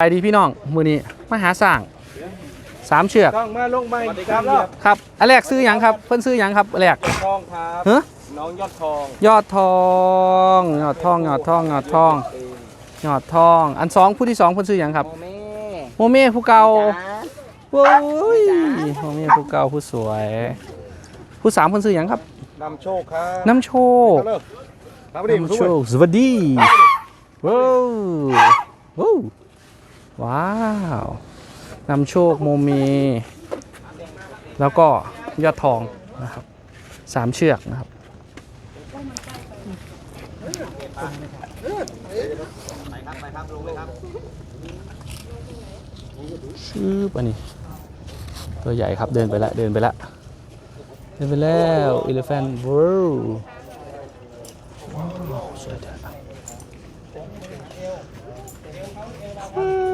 ไปดีพี่น้องมือนี้มาหาสร้างสามเชือกต้องมาลงมาอีกครับรอบครับอันแรกซื้อหยังครับ เพิ่นซื้อหยังครับอันแรกทองครับเฮ้อน้องยอดทอง ยอดทองยอดทองยอดทองยอดทองยอดทอง อันสองผู้ที่สองเพิ่นซื้อหยังครับโมเม่โมเม่ผู้เก่าจ๋าโว้ยโมเม่ผู้เก่าผู้สวย ผู้สามเพิ่นซื้อหยังครับนำโชคครับน้ำโชคเอาเลิกครับดิน้ำโชคสวัสดีว้าวว้าว ว้าวนำโชคโมมีแล้วก็ยอดทองนะครับสามเชือกนะครับ ซื้อปะนี่ตัวใหญ่ครับเดินไปละเดินไปละเดินไปแล้วอ Elephant World ว้าวสวยจัง